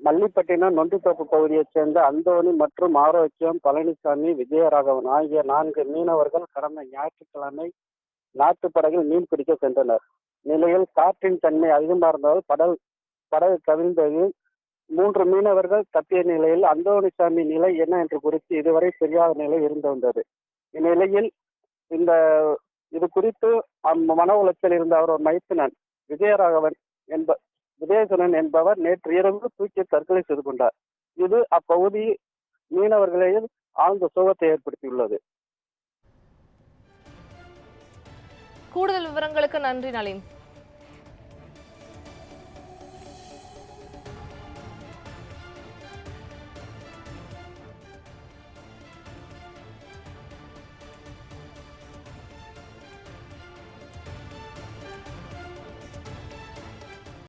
மல்லிப்பட்டினம் நொண்டித்தோப்பு பகுதியைச் சேர்ந்த அந்தோணி மற்றும் ஆரோக்கியம் பழனிசாமி விஜயராகவன் ஆகிய நான்கு மீனவர்கள் கடந்த ஞாயிற்றுக்கிழமை நாட்டுப்படகில் மீன் பிடிக்க சென்றனர். நிலையில் காற்றின் தன்மை அதிகமாக இருந்ததால் படகு படகு கவிழ்ந்தது. மூன்று மீனவர்கள் தப்பிய நிலையில் அந்தோணிசாமி நிலை என்ன என்று குறித்து இதுவரை தெரியாத நிலை இருந்து வந்தது. இந்நிலையில் இந்த இது குறித்து அம் மன உளைச்சல் இருந்த அவர் மைத்துனன் விஜயராகவன் என்ப விஜயசனன் என்பவர் நேற்று இரவு தூக்கி தற்கொலை செய்து கொண்டார். இது அப்பகுதி மீனவர்களையும் ஆழ்ந்த சோகத்தை ஏற்படுத்தியுள்ளது. கூடுதல் விவரங்களுக்கு நன்றி நளின்.